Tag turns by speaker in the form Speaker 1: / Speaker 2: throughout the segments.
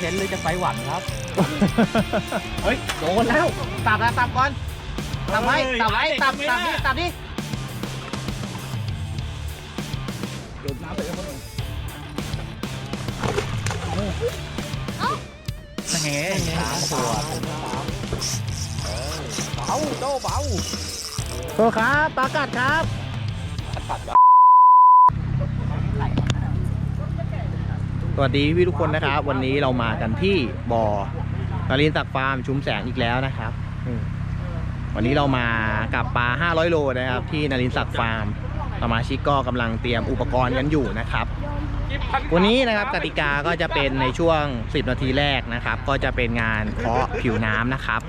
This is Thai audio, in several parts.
Speaker 1: เทนต์หรือจะไฟหวังครับ
Speaker 2: เฮ้ยโดนแล้วตับนะตับก่อนตับไว้
Speaker 1: เฮ้ย
Speaker 2: ตับไว้ตับ
Speaker 1: ไม่
Speaker 2: ตับ
Speaker 1: ได้
Speaker 2: นี่ตับนี่
Speaker 1: โดนน้ำไปแล้วมั้ง
Speaker 2: แหม
Speaker 1: สามตัวเบาโตเบา
Speaker 2: โทษครับปลากัดครับ
Speaker 1: ตัด
Speaker 2: วัสดีพี่ทุกคนนะครับ วันนี้เรามากันที่บ่อนารินศักฟาร์มชุมแสงอีกแล้วนะครับวันนี้เรามากับปลา 500 โลนะครับ ที่นารินศักฟาร์มสมาชิกก็กำลังเตรียมอุปกรณ์กันอยู่นะครับ วันนี้นะครับกติกาก็จะเป็นในช่วง 10 นาทีแรกนะครับ ก็จะเป็นงานเคาะผิวน้ำนะครับ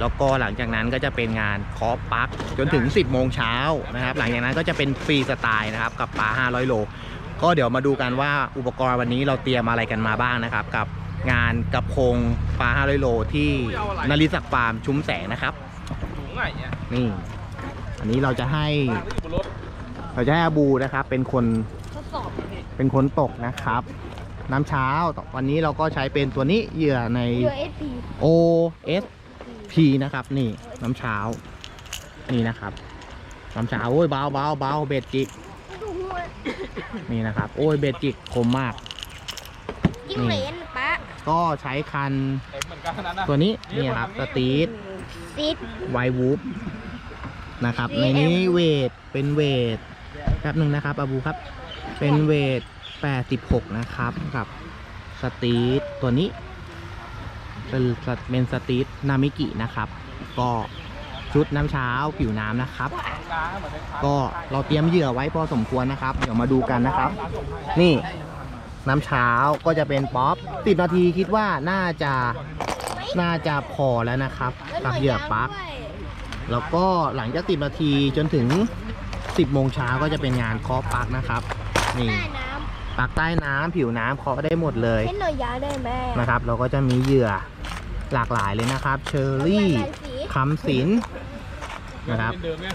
Speaker 2: แล้วก็หลังจากนั้นก็จะเป็นงานเคาะปลั๊กจนถึง 10 โมงเช้านะครับ หลังจากนั้นก็จะเป็นฟรีสไตล์นะครับกับปลา 500 โล ก็เดี๋ยวมาดูกันว่าอุปกรณ์วันนี้เราเตรียมอะไรกันมาบ้างนะครับ กับงานกระพงปลา500โลที่นริศักดิ์ฟาร์มชุมแสงนะครับ
Speaker 1: ถุงไงเนี่ย
Speaker 2: นี่อันนี้เราจะให้
Speaker 1: อยู่บนรถ
Speaker 2: เราจะให้อาบูนะครับ เป็นคน
Speaker 3: ทดสอบ
Speaker 2: เป็นคนตกนะครับ น้ำเช้าวันนี้เราก็ใช้เป็นตัวนี้เหยื่อใน
Speaker 3: USB
Speaker 2: OSP นะครับ นี่น้ำเช้านี่นะครับน้ำเช้าโอ้ยเบาเบาเบาเบ็ดจิก
Speaker 3: ดูหัว
Speaker 2: นี่นะครับ โอ้ยเบ็ดจิกคมมาก
Speaker 3: ยิ่งเหรนปะ
Speaker 2: ก็ใช้คัน
Speaker 1: เต็มเหมือนกันขนาดนั้น
Speaker 2: ตัวนี้นี่ครับสตีท
Speaker 3: ซิด
Speaker 2: ไววูฟนะครับ ในนี้เวทเป็นเวทแป๊บหนึ่งนะครับอาบูครับ เป็นเวท 86 นะครับกับสตีทตัวนี้เป็นสเป็นสตีทนามิกินะครับ ก็ ชุดน้ำเช้าผิวน้ำนะครับ ก็เราเตรียมเหยื่อไว้พอสมควรนะครับ เดี๋ยวมาดูกันนะครับ นี่น้ำเช้าก็จะเป็นป๊อปสิบนาทีคิดว่าน่าจะน่าจะพอแล้วนะครับกับเหยื่อปลั๊กแล้วก็หลังจากสิบนาทีจนถึง10โมงเช้าก็จะเป็นงานเคาะปลั๊กนะครับ นี่
Speaker 3: ใต้น้
Speaker 2: ปลั๊กใต้น้ำผิวน้ำเคาะได้หมดเลยำ
Speaker 3: ให้หน่อยยาได้ไหม
Speaker 2: นะครับ เราก็จะมีเหยื่อหลากหลายเลยนะครับ เชอรี่
Speaker 3: ลายสี
Speaker 2: คำสิน นะครับ
Speaker 1: เดิมเนี่ย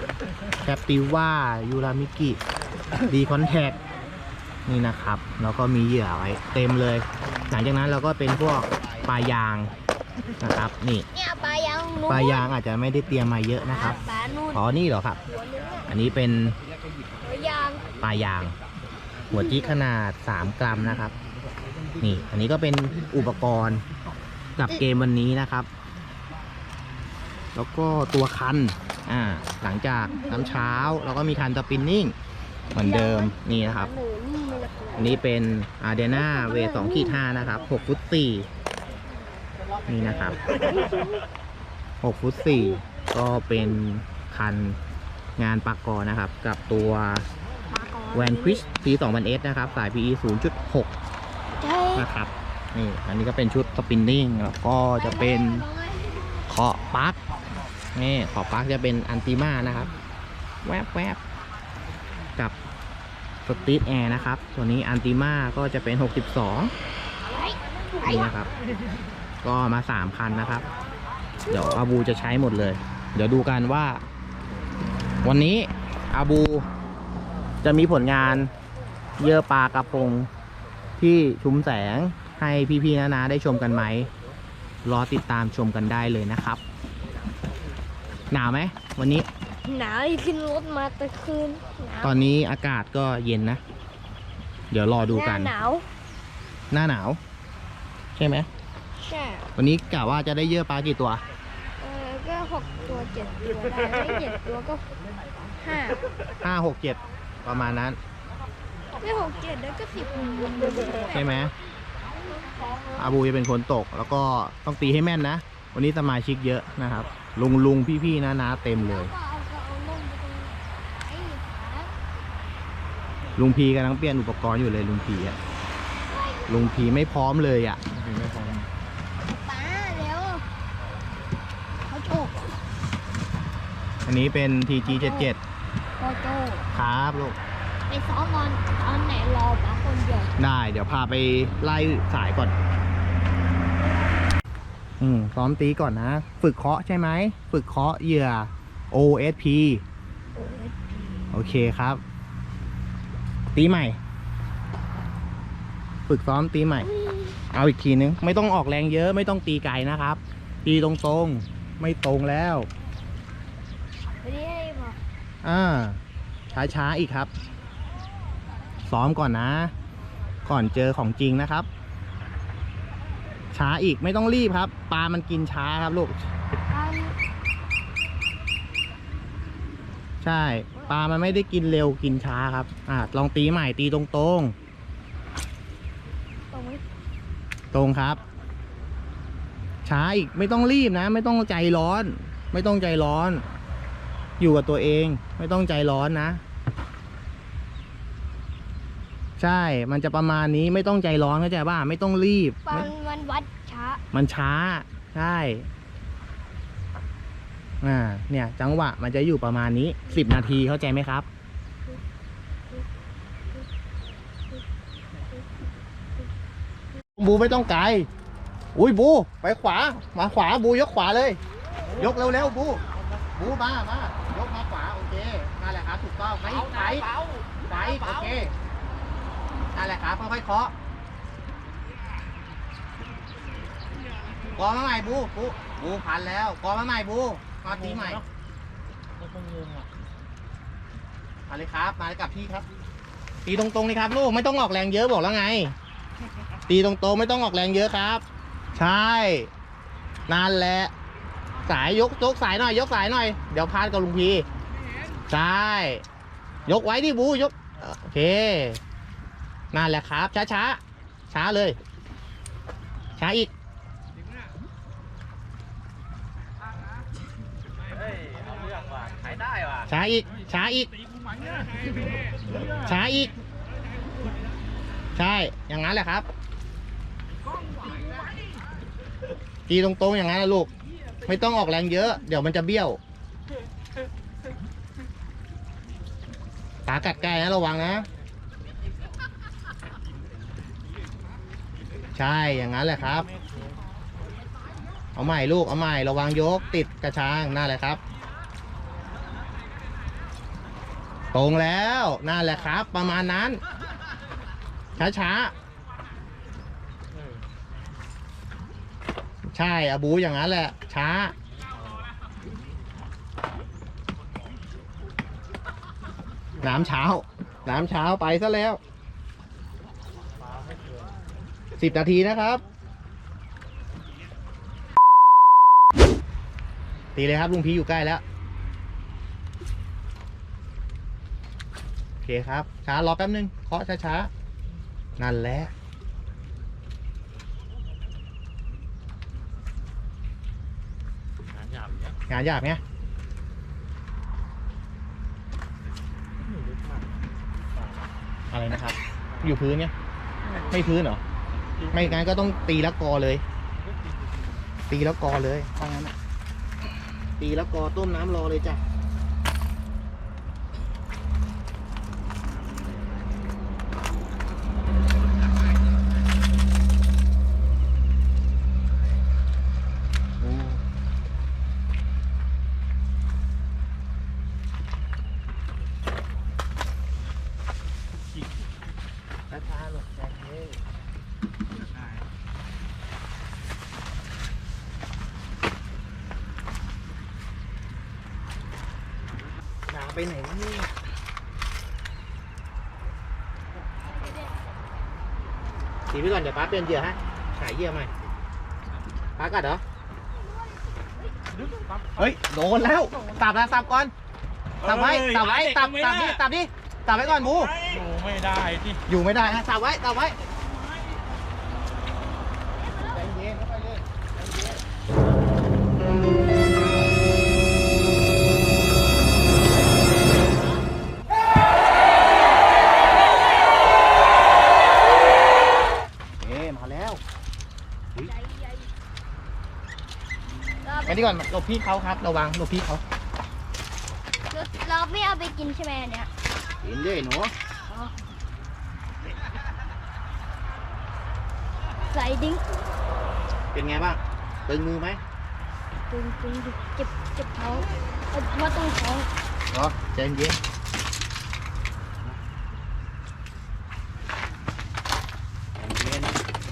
Speaker 2: แคปติว่ายูรามิกิดีคอนแทคนี่นะครับ แล้วก็มีเหยื่อไว้เต็มเลย หลังจากนั้นเราก็เป็นพวกปลายางนะครับ นี่
Speaker 3: เนี่ยปลายางนู้น
Speaker 2: ปลายางอาจจะไม่ได้เตรียมมาเยอะนะครับ
Speaker 3: ปลานู่น
Speaker 2: อ๋อนี่เหรอครับ
Speaker 3: หัวนึงอะ
Speaker 2: อันนี้เป็น
Speaker 3: หัวยาง
Speaker 2: ปลายาง หัวจี้ขนาด 3 กรัมนะครับ นี่ อันนี้ก็เป็นอุปกรณ์กับเกมวันนี้นะครับ แล้วก็ตัวคันอ่าหลังจากน้ำเช้าเราก็มีคันสปินนิ่งเหมือนเดิมนี่นะครับ
Speaker 3: หนูนี่มัน
Speaker 2: อันนี้เป็นอาเดนาเวสองขีดห้านะครับหกฟุตสี่นี่นะครับหกฟุตสี่ก็เป็นคันงานปากกอนะครับ กับตัว
Speaker 3: ปลากร
Speaker 2: แวนควิช P 2 0 0 S นะครับ สาย PE 0.6
Speaker 3: ใช่
Speaker 2: นะครับ นี่ อันนี้ก็เป็นชุดสปินนิ่งแล้วก็จะเป็น เคาะปลั๊กนี่เคาะปลั๊กจะเป็นอันติมานะครับ แวบแวบกับสตีทแอร์นะครับส่วนี้อันติมาก็จะเป็น 62 นี่นะครับ ก็มาสามคันนะครับ เดี๋ยวอาบูจะใช้หมดเลย เดี๋ยวดูกันว่า วันนี้อาบูจะมีผลงานเยือปลากระพงที่ชุมแสงให้พี่ๆนานาได้ชมกันไหม รอติดตามชมกันได้เลยนะครับ หนาวไหมวันนี้
Speaker 3: หนาวอีกขึ้นรถมาตะคืนหนาว
Speaker 2: ตอนนี้อากาศก็เย็นนะ เดี๋ยวรอดูกัน
Speaker 3: หาหนาว
Speaker 2: หน้าหนาว ใช่ไหม
Speaker 3: ใช่
Speaker 2: วันนี้กะว่าจะได้เยอะปลากี่ตัว
Speaker 3: เออก็หกตัวเจ็ดตัวได้ไม่เจ็ดตัวก็ห้า
Speaker 2: ห้าหกเจ็ดประมาณนั้น
Speaker 3: ไม่หกเจ็ดแล้วก็สิบ
Speaker 2: ใช่ไหม อาบูจะเป็นคนตก แล้วก็ต้องตีให้แม่นนะ วันนี้สมาชิกเยอะนะครับ ลุงลุงพี่พี่ๆนะนะเต็มเลย
Speaker 3: ก็เอาก็เอาลงไปตรงไอ้ขา
Speaker 2: ลุงพีกำลังเปลี่ยนอุปกรณ์อยู่เลยลุงพีอะลุงพีไม่พร้อมเลยอะ
Speaker 1: ไม่พอ
Speaker 3: ป้าเร็วเขาโจก
Speaker 2: อันนี้เป็น TG 77
Speaker 3: เขาโจก
Speaker 2: ครับลูก
Speaker 3: ไปซ้อมตอนตอนไหนรอป้าคนเดียว
Speaker 2: ได้เดี๋ยวพาไปไล่สายก่อน อืมซ้อมตีก่อนนะ ฝึกเคาะใช่ไหม ฝึกเคาะเหยื่อ OSP โอเคครับ ตีใหม่ ฝึกซ้อมตีใหม่
Speaker 3: อุ้ย
Speaker 2: เอาอีกทีนึง ไม่ต้องออกแรงเยอะไม่ต้องตีไกลนะครับ ตีตรงๆ ไม่ตรงแล้ว
Speaker 3: วันนี้ให้บอก
Speaker 2: อ่าช้าๆอีกครับ ซ้อมก่อนนะ ก่อนเจอของจริงนะครับ ช้าอีกไม่ต้องรีบครับ ปลามันกินช้าครับลูก ใช่ ปลามันไม่ได้กินเร็วกินช้าครับ อ่าลองตีใหม่ตีตรง
Speaker 3: ตรง
Speaker 2: ตรงครับ ช้าอีกไม่ต้องรีบนะ ไม่ต้องใจร้อน ไม่ต้องใจร้อน อยู่กับตัวเอง ไม่ต้องใจร้อนนะ ใช่ มันจะประมาณนี้ไม่ต้องใจร้อนเข้าใจป่ะไม่ต้องรีบ
Speaker 3: ปั
Speaker 2: ไม่
Speaker 3: นมันวัดช้า
Speaker 2: มันช้า ใช่ อ่า เนี่ย จังหวะมันจะอยู่ประมาณนี้สิบนาทีเข้าใจไหมครับ บูไม่ต้องไกล อุ้ยบู ไปขวา มาขวาบูยกขวาเลย ยกเร็วๆบู บูมามายกมาขวาโอเคนั่นแหละครับถูกต้องไปไปไปโอเค นั่นแหละครับค่อยๆเคาะกอมาใหม่บูบูบูพันแล้วกอมาใหม่บูมาตีใหม่มาเลยครับ มากับพี่ครับ ตีตรงๆนี่ครับ ลูกไม่ต้องออกแรงเยอะบอกแล้วไง ตีตรงๆไม่ต้องออกแรงเยอะครับ ใช่นั่นแหละสายยกยกสายหน่อย ยกสายหน่อยเดี๋ยวพานกับลุงพีใช่ยกไว้ดิบูยกโอเค นั่นแหละครับ ช้าช้าช้าเลย ช้าอีกช้าอีก ช้าอีก ช้าอีก ใช่ อย่างนั้นแหละครับ ตีตรงๆอย่างนั้นนะลูก ไม่ต้องออกแรงเยอะ เดี๋ยวมันจะเบี้ยวปากัดใกล้นะระวังนะ ใช่อย่างนั้นแหละครับ เอาใหม่ลูกเอาใหม่ระวังยกติดกระชังนั่นแหละครับ ตรงแล้วนั่นแหละครับ ประมาณนั้น ช้าๆใช่อาบูอย่างนั้นแหละ ช้าน้ำเช้า น้ำเช้าไปซะแล้ว สิบนาทีนะครับ ตีเลยครับลุงพีอยู่ใกล้แล้ว โอเคครับ ช้ารอแป๊บนึงเคาะช้าๆ นั่นแหละ
Speaker 1: งานหยาบเนี้ย
Speaker 2: งานหยาบไงอะไรนะครับ อยู่พื้นไงไม่พื้นเหรอ ไม่งั้นก็ต้องตีละกอเลย ตีละกอเลยถ้างั้นอะตีละกอต้มน้ำรอเลยจ้ะ โอ้ ช้าๆหลบแรงเฮ้ยหนาไปไหนวะเนี่ย ตีไปก่อนเดี๋ยวป้าเปลี่ยนเหยื่อฮะหายเหยื่อใหม่ป้ากัดเหรอ เฮ้ยโดนแล้วสับแล้วสับก่อนสับไว้สับไว้สับสับดิสับดิสับไว้ก่อนบู
Speaker 1: ดูไม่ได้ที่
Speaker 2: อยู่ไม่ได้ฮะสับไว้สับไว้ นี่ก่อนหลบพี่เขาครับ ระวังหลบพี่เขา
Speaker 3: เราไม่เอาไปกินใช่ไหมอันเนี้ย
Speaker 2: เห็นด้วยหนู
Speaker 3: ใส่ดิ้ง
Speaker 2: เป็นไงบ้างตึงมือไหม
Speaker 3: ตึงตึงเจ็บเจ็บท้องเอามาตรงท้อง
Speaker 2: เหรอใจเย็นใจเย็น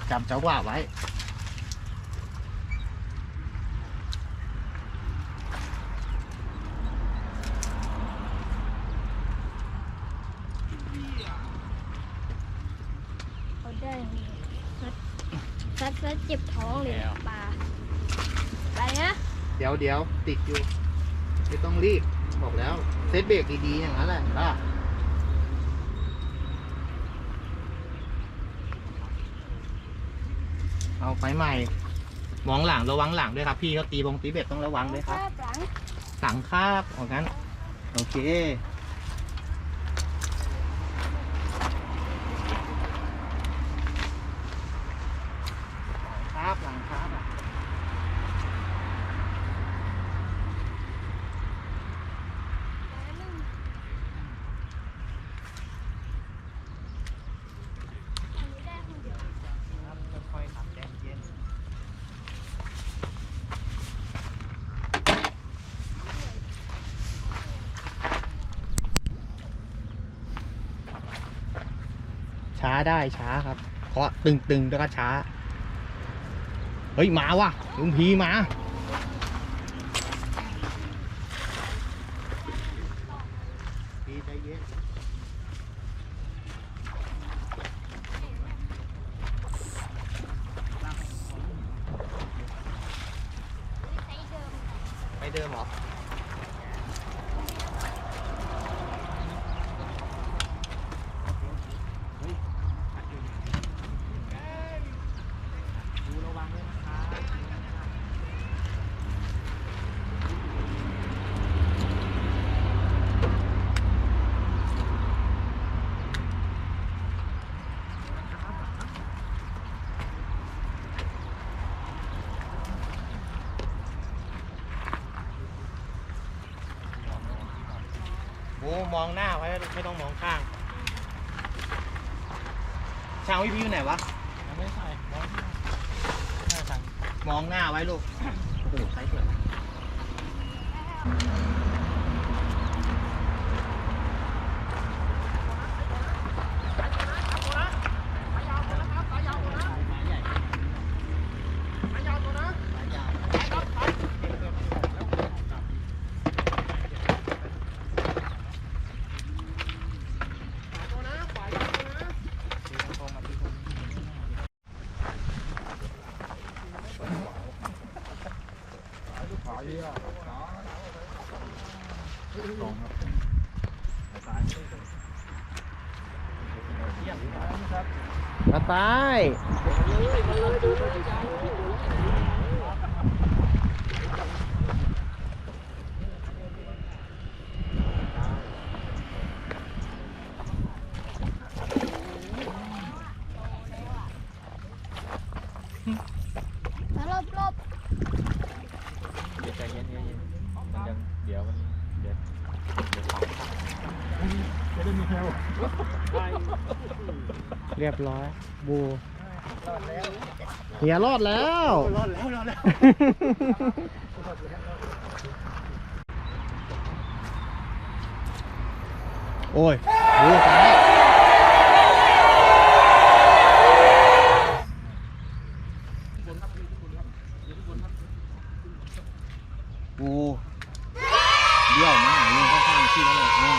Speaker 2: จำจังหวะไว้
Speaker 3: เขาได้ซัดซัดซัดเจ็บท้องเลยปลาไปนะ
Speaker 2: เดี๋ยวเดี๋ยวติดอยู่ ไม่ต้องรีบ บอกแล้ว เซตเบรกดีๆอย่างนั้นแหละป่ะเอาไปใหม่ มองหลังระวังหลังด้วยครับ พี่เขาตีบงตีเบ็ดต้องระวังด้วยครับ
Speaker 3: แค่หลัง
Speaker 2: หลังคาบออกงั้น โอเค หลังคาบหลังคาบอะ ครับค่อยๆขับใจเย็นช้า ได้ช้าครับเพราะตึงๆแล้วก็ช้า เฮ้ยมาว่ะลุงพีมาไปเดิมเหรอ ดูระวังด้วยนะครับโอ้มองหน้าไว้ไม่ต้องมองข้างช่างวิพีอยู่ไหนวะ
Speaker 1: ยังไม่ใส่ร้อนหน้าทาง
Speaker 2: มองหน้าไว้ลูกโอ้โหใส่สวยมาตาย
Speaker 3: แล้วรอบรอบ
Speaker 1: เดี๋ยวใจเย็นๆเย็นๆมันยังเดี๋ยวมันเดี๋ยวเดี๋ยวของขาดจะได้มีแถว
Speaker 2: เรียบร้อย บูเฮียรอดแล้ว
Speaker 1: รอดแล้วรอดแล้ว
Speaker 2: โอ้ยบูซ้ายบูเดี่ยวมาหาลุงข้างๆที่นั่นเลยอ่า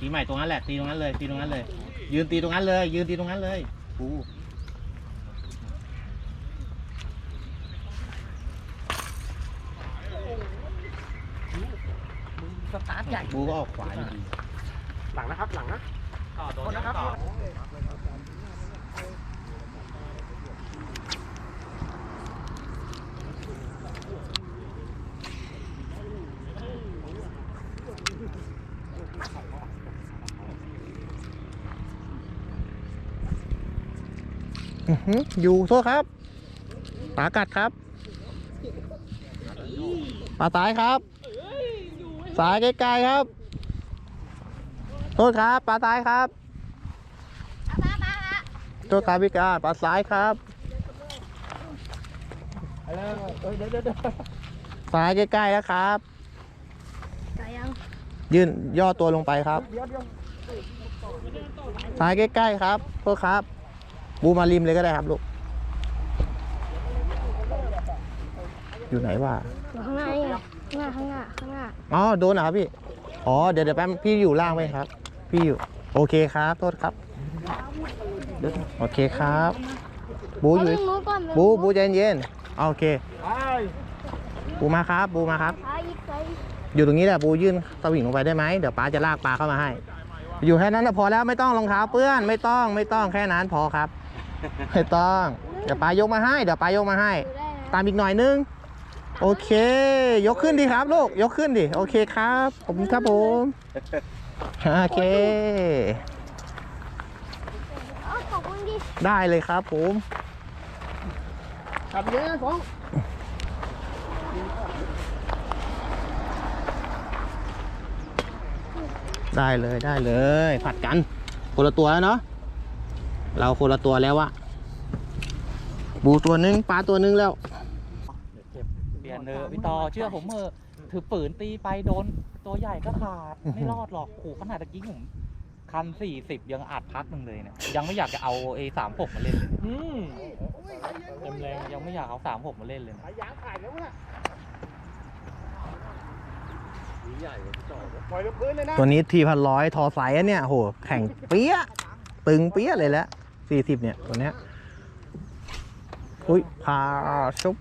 Speaker 2: ตีใหม่ตรงนั้นแหละตีตรงนั้นเลยตีตรงนั้นเลย ยืนตีตรงนั้นเลย ยืนตีตรงนั้นเลยบู
Speaker 1: สตาร์ทใหญ่
Speaker 2: บูก็ออกขวาดี
Speaker 1: หลังนะครับ หลังนะต่อโดนนะครับ
Speaker 2: อยู่โทษครับปลากัดครับปลาสายครับ สายใกล้ๆครับ โทษครับปลาสายครับโทษครับพี่กาปลาสายครับสายใกล้ๆแล้วครับ
Speaker 3: ยื่
Speaker 2: นย่อตัวลงไปครับซ้ายใกล้ๆครับโทษครับ บูมาริมเลยก็ได้ครับลูก อยู่ไหนวะ
Speaker 3: อยู่ข้างหน้านี่ไงข้างหน้าข้างหน้าข้างหน้า
Speaker 2: อ๋อโดนเหรอครับพี่ อ๋อเดี๋ยวเดี๋ยวแป๊บพี่อยู่ล่างไหมครับ พี่อยู่ โอเคครับ โทษครับ โอเคครับ บูอยู่
Speaker 3: เาตรงนู้นก่อน
Speaker 2: บูบูใจเย็นๆโอเค บูมาครับ บูมาครับ
Speaker 3: ซ้ายอีกซ้ายอีก
Speaker 2: อยู่ตรงนี้แหละบูยื่นสวิงลงไปได้ไหมเดี๋ยวป้าจะลากปลาเข้ามาให้ อยู่แค่นั้นนะพอแล้วไม่ต้องรองเท้าเปื้อนไม่ต้องไม่ต้องแค่นั้นพอครับ ไม่ต้อง เดี๋ยวป้ายกมาให้ เดี๋ยวป้ายกมาให้
Speaker 3: ดูได้นะ
Speaker 2: ตามอีกหน่อยนึง โอเค ยกขึ้นดีครับลูก ยกขึ้นดิ โอเคครับขอบคุณครับผม โอเค
Speaker 3: อ๋อขอบคุณดิ
Speaker 2: ได้เลยครับผม
Speaker 4: ขับเยอะฟ้อง
Speaker 2: ได้เลยได้เลย ผัดกันคนละตัวแล้วเนาะ เราคนละตัวแล้วอะบูตัวหนึงปลาตัวหนึงแล้ว
Speaker 1: เจ็บเปลี่ยนเนอะพี่ต่อเชื่อผมเถอะถือปืนตีไปโดนตัวใหญ่ก็ขาดไม่รอดหรอกโอ้โหขนาดตะกี้ผมคันสี่สิบยังอัดพักหนึ่งเลยเนี่ยยังไม่อยากจะเอาเอสามหกมาเล่นเลยเต็มแรงยังไม่อยากเอาสามหกมาเล่นเลยนะ
Speaker 4: ยางขาดแล้วนะปล่อยลงพื้นเลยนะ
Speaker 2: ตัวนี้ทีพันร้อยทอไซส์อะเนี่ยโหแข่งเปี้ยะตึงเปี้ยะเลยแหละ สี่สิบเนี่ยตัวเนี้ยอุ้ยพาชุบ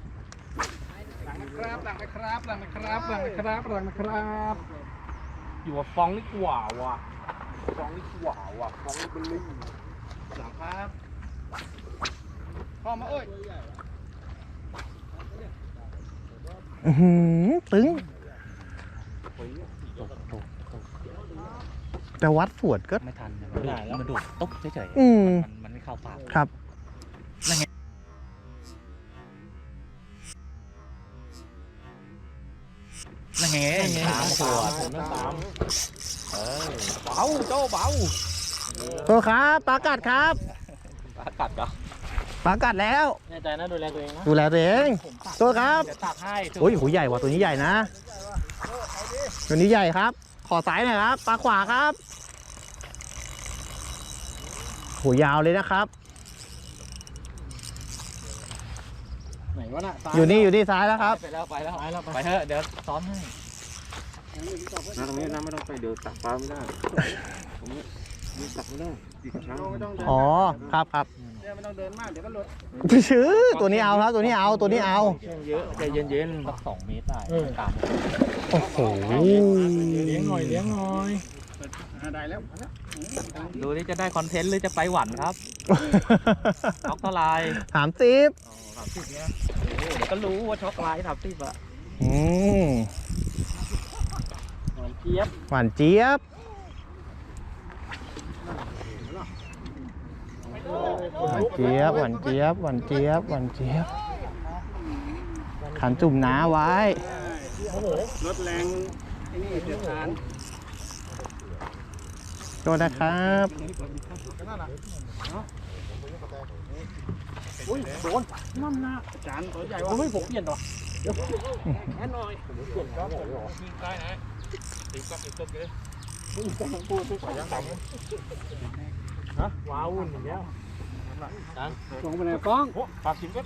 Speaker 4: หลังนะครับหลังนะครับหลังนะครับหลังนะครับหลังนะครับ อยู่ว่าฟ้องนี่กว่าว่ะฟ้องนี่กว่าว่ะฟ้องนี่เบลลี่หลังครับพ่อมาเอ้ย
Speaker 2: อื้อหือตึง
Speaker 1: ตกตกตก
Speaker 2: แต่วัดสวดก็
Speaker 1: ไม่ทันมันดูดมันดูดตุ๊บเฉย
Speaker 2: อืม
Speaker 1: ๆมันมัน ไม่เข้าปาก
Speaker 2: ครับ
Speaker 1: นั่นไงสามขวดผมนั่งสามเออเบาโจ้เบา
Speaker 2: ตัวครับปลากัดครับ
Speaker 1: ปลากัดเหรอ
Speaker 2: ปลากัดแล้ว
Speaker 1: แน่ใจนะดูแลตัวเองนะ
Speaker 2: ดูแลตัวเอง
Speaker 1: ผมตัก
Speaker 2: ตัวครับ
Speaker 1: เดี๋ยวตักให้
Speaker 2: โอ้ยหูใหญ่ว่ะตัวนี้ใหญ่นะตัวนี้ใหญ่ครับ ขอสายหน่อยครับปลาขวาครับ หูยาวเลยนะครับ
Speaker 4: ไหนวะน่ะ
Speaker 2: อยู่นี่อยู่นี่ซ้ายแล้วครับ
Speaker 1: ไปแล้วไปแล้วไปแล้วไปเถอะเดี๋ยวซ้อมให้
Speaker 5: นะตรงนี้นะไม่ต้องไปเดี๋ยวตักปลาไม่ได้ตรงนี้นี่ตักไม่ได้ติดช้าง
Speaker 4: ไม่ต้องเดิน
Speaker 2: อ๋อครับครับ
Speaker 4: เดี๋ยวไม่ต้องเดินมากเดี๋ยวก็หลุด
Speaker 2: ชื้อตัวนี้เอาครับตัวนี้เอาตัวนี้เอา
Speaker 5: เยอะใจเย็น
Speaker 1: สักสองเมตรได้กลาง
Speaker 2: โอ้โห
Speaker 4: เลี้ยงหน่อยเลี้ยงหน่อยได้แล้ว
Speaker 1: ดูนี่จะได้คอนเทนต์หรือจะไปหวันครับช็อกเท่าไหร
Speaker 2: ถามซิป
Speaker 1: สามสิบเนี้ยโอ้เดี๋ยวก็รู้ว่าช็อกไลน์สามสิบอะ
Speaker 2: อืม
Speaker 1: หวานเจี๊ยบ
Speaker 2: หวานเจี๊ยบหวานเจี๊ยบหวานเจี๊ยบหวานเจี๊ยบหวานเจี๊ยบขันจุ่มน้าไว้
Speaker 4: รถแรงไอ้นี่เสียฐาน
Speaker 2: โทษนะครับ
Speaker 4: อุ้ยโดนนั่นนะจานตัวใหญ่ว่ะไม่ผมเปลี่ยนหรอแค่หน่อยฮะว้าวอุ่นอย่างเงี้ยลงไปไหนฟ้อง
Speaker 1: ปากชิมก็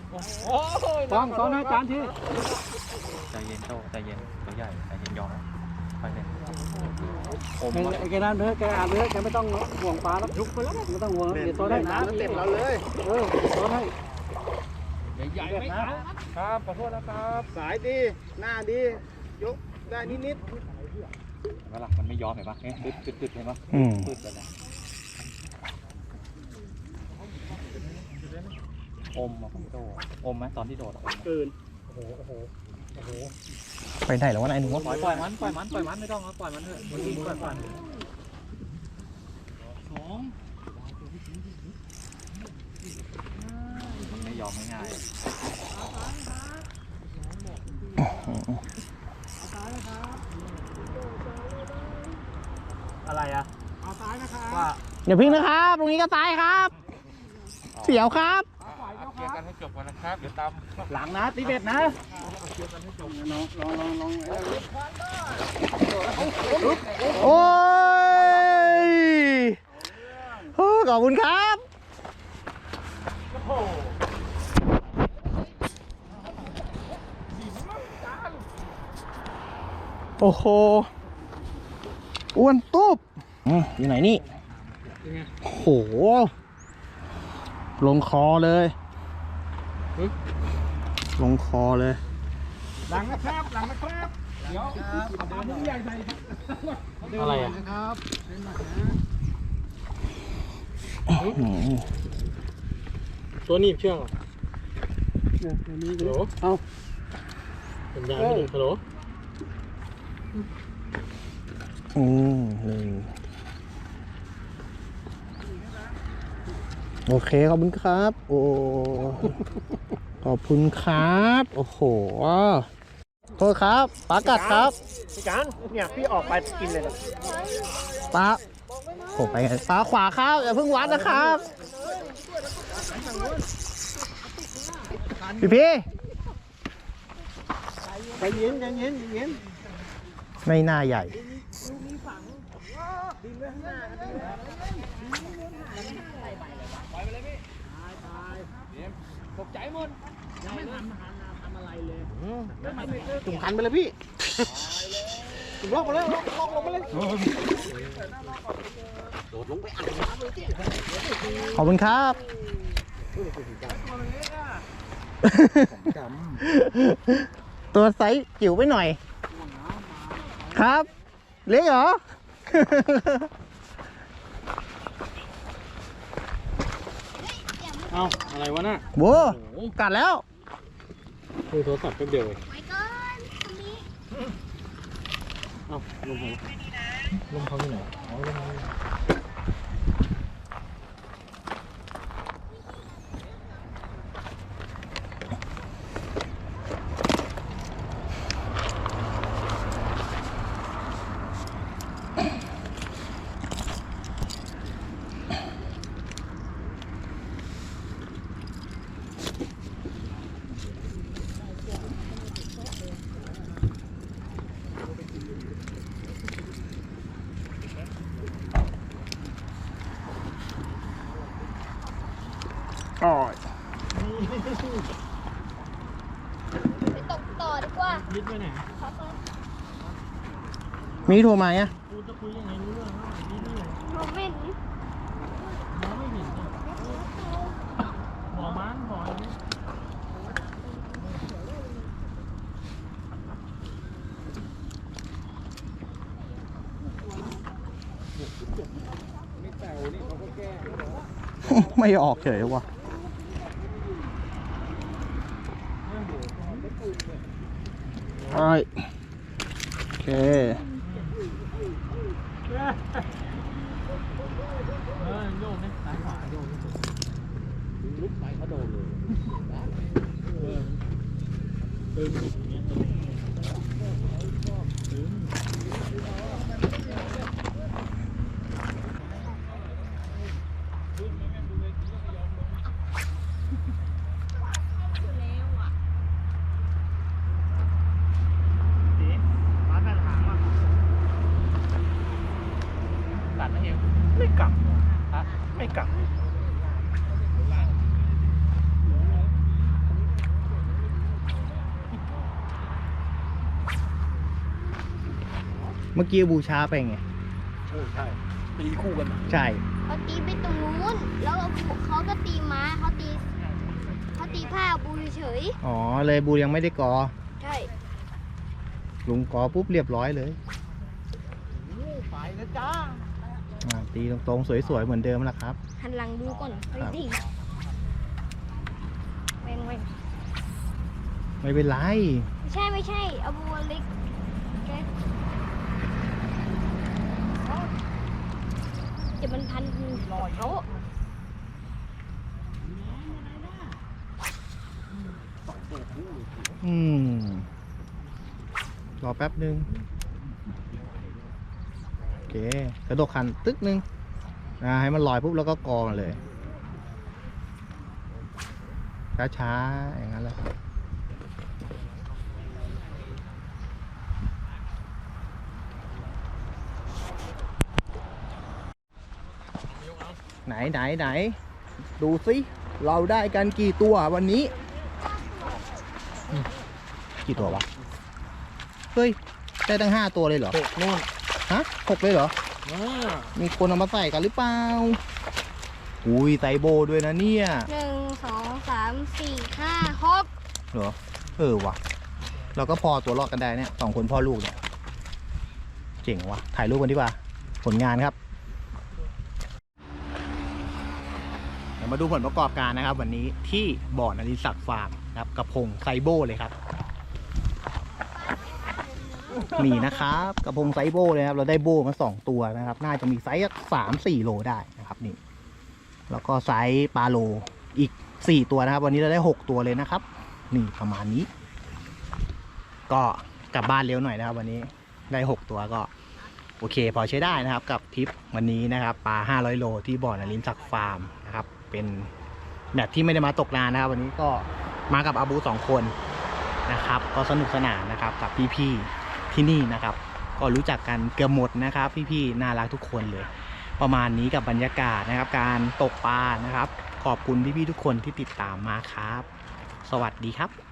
Speaker 4: ฟ้องซ้อนให้จานที่
Speaker 1: ใจเย็นโตใจเย็นตัวใหญ่ใจเย็นยอม ไปเลยผม
Speaker 4: ไอ้แกนั่นเถอะแกอ่านเถอะแกไม่ต้องห่วงปลาแล้วยุกไปแล้วไม่ต้องห่วงเดี๋ยวซ้อนให้น้ำเต็มเราเลยเออซ้อนให้ใหญ่ๆไม่เอาครับขอโทษนะครับ สายดีหน้าดียกได้นิด
Speaker 1: เวลามันไม่ยอมเห็นปะเนี่ยตึ๊ดตึ๊ดตึ๊ดเห็นปะ
Speaker 2: อืม
Speaker 1: ตึ๊ดเลยนะอมอะพี่โตอมไหมตอนที่โดดอะอมไหม
Speaker 4: ๆเกิน
Speaker 2: ไปไหนแล้ววะนายหนู
Speaker 1: ปล่อยปล่อยมันปล่อยมันปล่อยมันไม่ต้องปล่อยมันเถอะมันปล่อยมันสองไม่ยอมง่าย
Speaker 4: อะไรอะเอาซ้ายนะครับ
Speaker 1: ว่า
Speaker 2: อย่าพึ่งนะครับ ตรงนี้ก็ตายครับ เสียวครับ
Speaker 5: ให้จบก่อนนะครับเดี๋ยวตาม
Speaker 4: หลังนะตีเบ็ดนะลองลองลองลอง
Speaker 2: โอ้ยโอ้ขอบคุณครับโอ้โหอ้วนตุ๊บอืมอยู่ไหนนี่โอ้โหลงคอเลย ลงคอเลย
Speaker 4: หลังนะครับหลังนะครับเดี๋ยวเอาปลาบุ้งใหญ่ใส่
Speaker 1: อะไรอะ
Speaker 4: ครับ
Speaker 5: ตัวนี้เชื่อง
Speaker 4: เนี่ยตัวนี้
Speaker 5: ฮัลโหล
Speaker 4: เอา
Speaker 5: เป็นยางไม่ถึงฮัลโหล
Speaker 2: อืมหนึ่ง โอเคขอบคุณครับ โอ้ขอบคุณครับ โอ้โหโทษครับปลากัดครับ
Speaker 4: พี่จานเนี่ยพี่ออกไปกินเลยนะ
Speaker 2: ปลาโอ้ไปไงปลาขวาครับอย่าเพิ่งวัดนะครับพี่พี่
Speaker 4: ใจเย็นใจเย็นใจเย็น
Speaker 2: ไม่น่าใหญ่
Speaker 4: จุ่มคันไปเลยพี่จุ่มลอกมาเลยลอกลอกลงมาเลย
Speaker 2: ขอบคุณครับตัวไซส์จิ๋วไปหน่อย ครับ เล็กเหรอ
Speaker 5: เอาอะไรวะน่ะ
Speaker 2: โบกัดแล้ว
Speaker 5: คุยโทรศัพท์แป๊บเดียวเอง
Speaker 3: ไปก่อนคนนี้
Speaker 5: เอาลมเขาลมเขาที่ไหนอ๋อลมเขา
Speaker 2: อ๋อ
Speaker 3: ไปตกต่อดีกว่า
Speaker 5: ยึดไปไหน
Speaker 2: มีโทรมาเนี่ย
Speaker 5: กูจะคุยยังไงรู้เรื่องว่านี่นี่
Speaker 3: ผมเห็น
Speaker 5: มองไม่เห็นเนี่ยหมอมันหมออะไรนี่
Speaker 2: ไม่ออกเฉยว่ะใช่โอเค
Speaker 5: เออโยกนี่ซ้ายขวาโยกนี่ลุกไปเขาโดนเลยตึงอย่างเงี้ยตึงตึง
Speaker 4: มากันหางมา
Speaker 1: กัดนะเอว
Speaker 4: ไม่กลับ
Speaker 1: ฮะ
Speaker 4: ไม่กลับ
Speaker 2: เมื่อกี้บูชาไปไง
Speaker 4: ใช่ตีคู่กัน
Speaker 2: ใช่
Speaker 3: เขาตีไปตรงนู้น แล้วเขาก็ตีม้าเขาตีเขาตีผ้าบูเฉย
Speaker 2: อ๋อ เลยบูยังไม่ได้กอ
Speaker 3: ๆใช่
Speaker 2: ลุงกอปุ๊บเรียบร้อยเลย
Speaker 4: ไปแล้วจ้า
Speaker 2: อ่าตีตรงๆ สวยๆ เหมือนเดิมแหละครับ
Speaker 3: หันหลังดูก่อนไป
Speaker 2: ครับ
Speaker 3: ดิเว้นเว้น
Speaker 2: ไม่เป็นไร
Speaker 3: ไม่ใช่ไม่ใช่เอาบัวเล็กโอเคเดี๋ยว มันพันเขา
Speaker 2: อืม รอแป๊บนึง โอเค กระโดกคันตึกนึงอ่าให้มันลอยปุ๊บแล้วก็กอมันเลย ช้าๆ อย่างนั้นแหละ ไหนไหนไหน ดูสิเราได้กันกี่ตัววันนี้อืมกี่ตัววะ เฮ้ย ได้ตั้งห้าตัวเลยเหรอ
Speaker 5: หกนู่น
Speaker 2: ฮะหกเลยเหรอ
Speaker 5: อ่า
Speaker 2: มีคนเอามาใส่กันหรือเปล่า อุ้ยไตโบด้วยนะเนี่ย
Speaker 3: หนึ่งสองสามสี่ห้าหก
Speaker 2: เหรอ เออว่ะ เราก็พอตัวรอดกันได้เนี่ยสองคนพ่อลูกเนี่ย เจ๋งว่ะ ถ่ายรูปกันดีกว่า ผลงานครับ เดี๋ยว มาดูผลประกอบการนะครับ วันนี้ที่บ่อนอริศักดิ์ฟาร์มนะครับกระพงไซโบเลยครับนี่นะครับกระพงไซโบเลยครับ เราได้โบมาสองตัวนะครับ น่าจะมีไซส์สามสี่โลได้นะครับนี่ แล้วก็ไซส์ปลาโลอีกสี่ตัวนะครับ วันนี้เราได้หกตัวเลยนะครับ นี่ประมาณนี้ ก็กลับบ้านเร็วหน่อยนะครับ วันนี้ได้หกตัวก็โอเคพอใช้ได้นะครับกับทริปวันนี้นะครับปลา500 โลที่บ่อนลินศักฟาร์มนะครับ เป็นแบบที่ไม่ได้มาตกนานนะครับ วันนี้ก็มากับอาบูสองคนนะครับ ก็สนุกสนานนะครับกับพี่ๆที่นี่นะครับ ก็รู้จักกันเกือบหมดนะครับ พี่ๆน่ารักทุกคนเลย ประมาณนี้กับบรรยากาศนะครับ การตกปลานะครับ ขอบคุณพี่ๆทุกคนที่ติดตามมาครับ สวัสดีครับ